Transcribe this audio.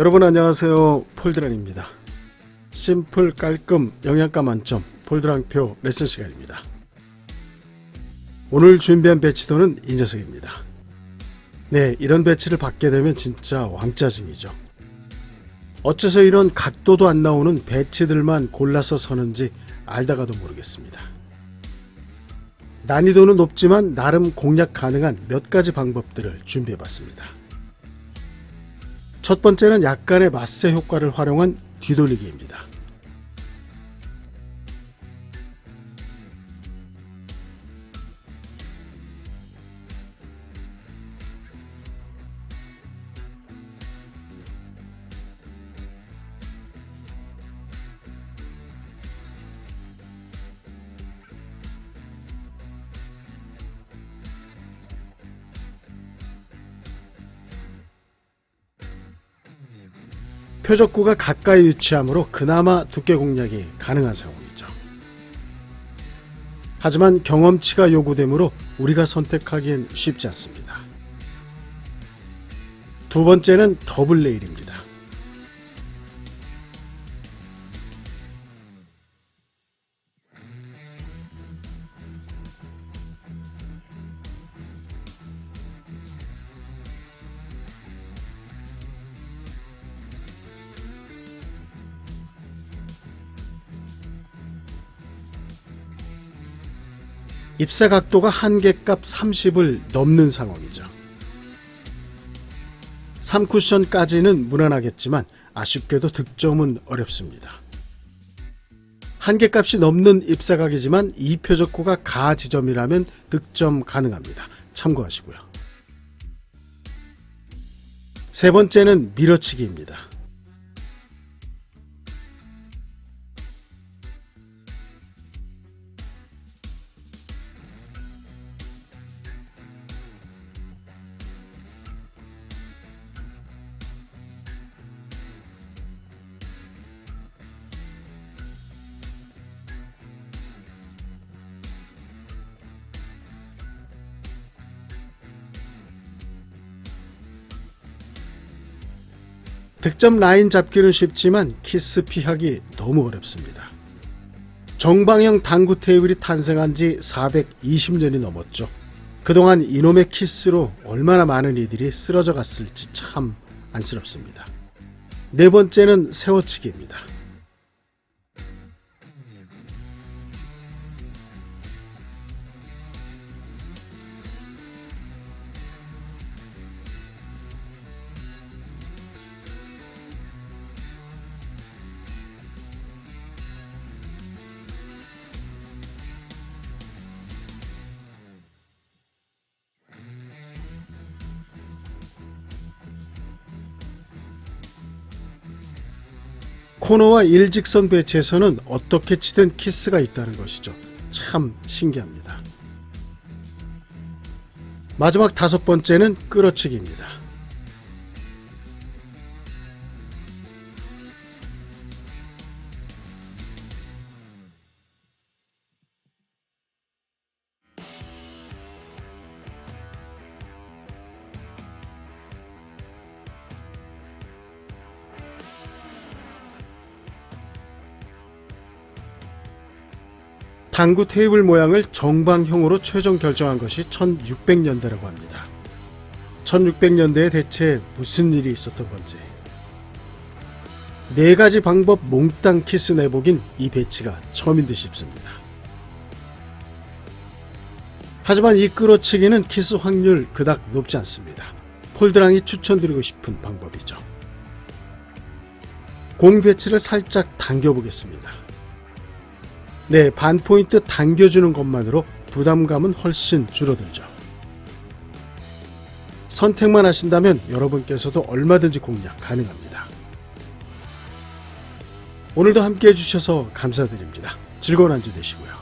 여러분 안녕하세요. 폴드란입니다. 심플 깔끔 영양가 만점 폴드랑표 레슨 시간입니다. 오늘 준비한 배치도는 이 녀석입니다. 네 이런 배치를 받게 되면 진짜 왕짜증이죠. 어째서 이런 각도도 안 나오는 배치들만 골라서 서는지 알다가도 모르겠습니다. 난이도는 높지만 나름 공략 가능한 몇 가지 방법들을 준비해봤습니다 첫 번째는 약간의 마세 효과를 활용한 뒤돌리기입니다. 표적구가 가까이 위치하므로 그나마 두께 공략이 가능한 상황이죠. 하지만 경험치가 요구되므로 우리가 선택하기엔 쉽지 않습니다. 두 번째는 더블 레일입니다. 입사 각도가 한계값 30을 넘는 상황이죠. 3쿠션까지는 무난하겠지만 아쉽게도 득점은 어렵습니다. 한계값이 넘는 입사각이지만 이 표적구가 가 지점이라면 득점 가능합니다. 참고하시고요. 세 번째는 밀어치기입니다. 득점 라인 잡기는 쉽지만 키스 피하기 너무 어렵습니다. 정방형 당구 테이블이 탄생한 지 420년이 넘었죠. 그동안 이놈의 키스로 얼마나 많은 이들이 쓰러져 갔을지 참 안쓰럽습니다. 네 번째는 세워치기입니다. 코너와 일직선 배치에서는 어떻게 치든 키스가 있다는 것이죠. 참 신기합니다. 마지막 다섯 번째는 끌어치기입니다. 당구 테이블 모양을 정방형으로 최종 결정한 것이 1600년대라고 합니다. 1600년대에 대체 무슨 일이 있었던 건지. 네 가지 방법 몽땅 키스 내복인 이 배치가 처음인 듯 싶습니다. 하지만 이 끌어치기는 키스 확률 그닥 높지 않습니다. 폴드랑이 추천드리고 싶은 방법이죠. 공 배치를 살짝 당겨보겠습니다. 네, 반 포인트 당겨주는 것만으로 부담감은 훨씬 줄어들죠. 선택만 하신다면 여러분께서도 얼마든지 공략 가능합니다. 오늘도 함께 해주셔서 감사드립니다. 즐거운 한 주 되시고요.